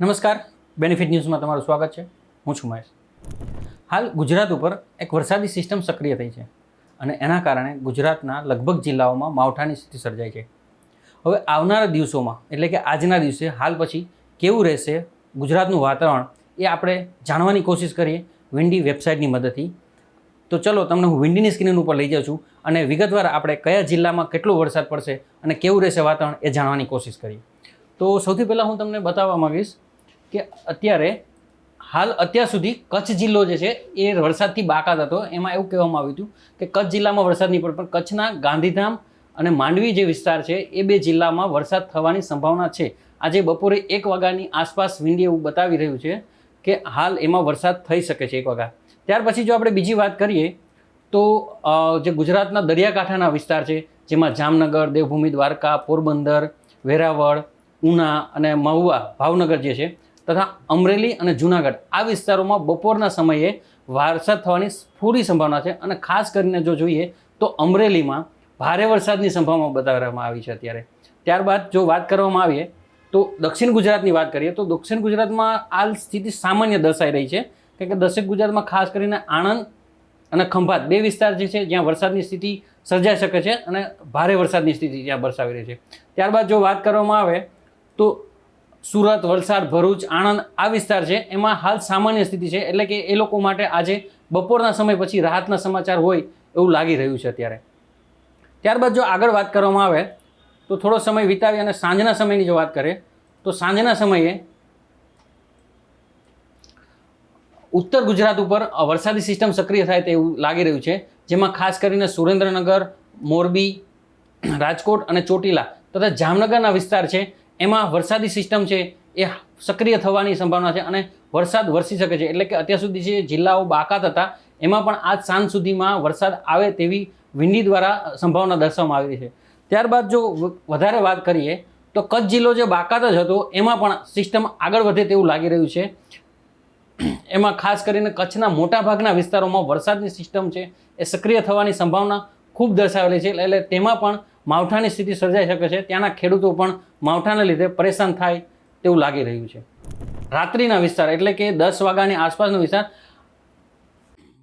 નમસ્કાર. બેનિફિટ ન્યૂઝમાં તમારું સ્વાગત છે. હું છું મહેશ. હાલ ગુજરાત ઉપર એક વરસાદી સિસ્ટમ સક્રિય થઈ છે અને એના કારણે ગુજરાતના લગભગ જિલ્લાઓમાં માવઠાની સ્થિતિ સર્જાઈ છે. હવે આવનારા દિવસોમાં, એટલે કે આજના દિવસે, હાલ પછી કેવું રહેશે ગુજરાતનું વાતાવરણ એ આપણે જાણવાની કોશિશ કરીએ વિન્ડી વેબસાઇટની મદદથી. તો ચલો, તમને હું વિન્ડીની સ્ક્રીન ઉપર લઈ જાઉં છું અને વિગતવાર આપણે કયા જિલ્લામાં કેટલો વરસાદ પડશે અને કેવું રહેશે વાતાવરણ એ જાણવાની કોશિશ કરીએ. તો સૌથી પહેલાં હું તમને બતાવવા માંગીશ કે અત્યારે હાલ અત્યાર સુધી કચ્છ જિલ્લો જે છે, એ વરસાદથી બાકાત હતો. એમાં એવું કહેવામાં આવ્યું હતું કે કચ્છ જિલ્લામાં વરસાદ નહીં પડે, પણ કચ્છના ગાંધીધામ અને માંડવી જે વિસ્તાર છે, એ બે જિલ્લામાં વરસાદ થવાની સંભાવના છે. આજે બપોરે એક વાગ્યાની આસપાસ વિંડી એવું બતાવી રહ્યું છે કે હાલ એમાં વરસાદ થઈ શકે છે એક વાગ્યા. ત્યાર પછી જો આપણે બીજી વાત કરીએ, તો જે ગુજરાતના દરિયાકાંઠાના વિસ્તાર છે, જેમાં જામનગર, દેવભૂમિ, દ્વારકા, પોરબંદર, વેરાવળ, ઉના અને મહુવા, ભાવનગર જે છે તથા અમરેલી અને જૂનાગઢ આ વિસ્તારોમાં બપોરના સમયે વરસાદ થવાની પૂરી સંભાવના છે અને ખાસ કરીને જો જોઈએ તો અમરેલીમાં ભારે વરસાદની સંભાવના બતાવવામાં આવી છે અત્યારે. ત્યારબાદ જો વાત કરવામાં આવીએ તો દક્ષિણ ગુજરાતની વાત કરીએ તો દક્ષિણ ગુજરાતમાં આ સ્થિતિ સામાન્ય દર્શાઈ રહી છે કારણ કે દક્ષિણ ગુજરાતમાં ખાસ કરીને આણંદ અને ખંભાત બે વિસ્તાર જે છે જ્યાં વરસાદની સ્થિતિ સર્જાઈ શકે છે અને ભારે વરસાદની સ્થિતિ ત્યાં દર્શાવી રહી છે. ત્યારબાદ જો વાત કરવામાં આવે તો સુરત, વલસાડ, ભરૂચ, આણંદ આ વિસ્તાર છે. એમાં હાલ સામાન્ય સ્થિતિ છે એટલે કે એ લોકો માટે આજે બપોરના સમય પછી રાહતના સમાચાર હોય એવું લાગી રહ્યું છે અત્યારે. ત્યારબાદ જો આગળ વાત કરવામાં આવે, તો થોડો સમય વિતાવી અને સાંજના સમયની જો વાત કરીએ, તો સાંજના સમયે ઉત્તર ગુજરાત ઉપર વરસાદી સિસ્ટમ સક્રિય થાય તેવું લાગી રહ્યું છે. જેમાં ખાસ કરીને સુરેન્દ્રનગર, મોરબી, રાજકોટ અને ચોટીલા તથા જામનગરના વિસ્તાર છે. એમાં વરસાદી સિસ્ટમ છે એ સક્રિય થવાની સંભાવના છે અને વરસાદ વરસી શકે છે. એટલે કે અત્યાર સુધી જે જિલ્લાઓ બાકાત હતા, એમાં પણ આજ સાંજ સુધીમાં વરસાદ આવે તેવી વિંડી દ્વારા સંભાવના દર્શાવવામાં આવી છે. ત્યારબાદ જો વધારે વાત કરીએ, તો કચ્છ જિલ્લો જે બાકાત જ હતો, એમાં પણ સિસ્ટમ આગળ વધે તેવું લાગી રહ્યું છે. એમાં ખાસ કરીને કચ્છના મોટાભાગના વિસ્તારોમાં વરસાદની સિસ્ટમ છે એ સક્રિય થવાની સંભાવના ખૂબ દર્શાવેલી છે. એટલે તેમાં પણ માવઠાની સ્થિતિ સર્જાઈ શકે છે. ત્યાંના ખેડૂતો પણ માવઠાને લીધે પરેશાન થાય તેવું લાગી રહ્યું છે. રાત્રિના વિસ્તાર એટલે કે દસ વાગ્યાની આસપાસનો વિસ્તાર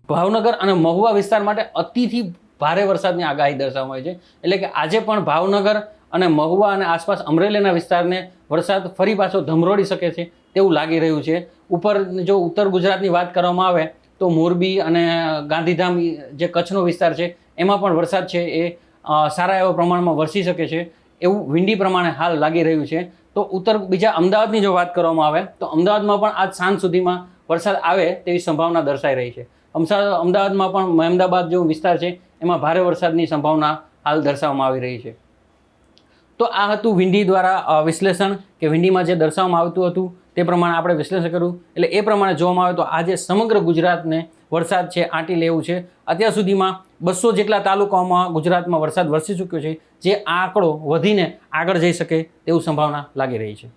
ભાવનગર અને મહુવા વિસ્તાર માટે અતિથી ભારે વરસાદની આગાહી દર્શાવવામાં આવી છે. એટલે કે આજે પણ ભાવનગર અને મહુવા અને આસપાસ અમરેલીના વિસ્તારને વરસાદ ફરી પાછો ધમરોડી શકે છે તેવું લાગી રહ્યું છે. ઉપર જો ઉત્તર ગુજરાતની વાત કરવામાં આવે તો મોરબી અને ગાંધીધામ જે કચ્છનો વિસ્તાર છે એમાં પણ વરસાદ છે એ સારા એવા પ્રમાણમાં વરસી શકે છે. એવું વિંડી પ્રમાણે હાલ લાગી રહ્યું છે. તો ઉત્તર, બીજા અમદાવાદની જો વાત કરવામાં આવે, તો અમદાવાદમાં પણ આજ સાંજ સુધીમાં વરસાદ આવે તેવી સંભાવના દર્શાઈ રહી છે. અમદાવાદમાં પણ મહેમદાબાદ જેવો વિસ્તાર છે, એમાં ભારે વરસાદની સંભાવના હાલ દર્શાવવામાં આવી રહી છે. તો આ હતું વિંડી દ્વારા વિશ્લેષણ કે વિંડીમાં જે દર્શાવવામાં આવતું હતું, તે પ્રમાણે આપણે વિશ્લેષણ કર્યું. એટલે એ પ્રમાણે જોવામાં આવે તો આજે સમગ્ર ગુજરાતને વરસાદ છે, આંટી લેવું છે. અત્યાર સુધીમાં બસો જેટલા તાલુકાઓમાં ગુજરાતમાં વરસાદ વરસી ચૂક્યો છે, જે આ આંકડો વધીને આગળ જઈ શકે તેવું સંભાવના લાગી રહી છે.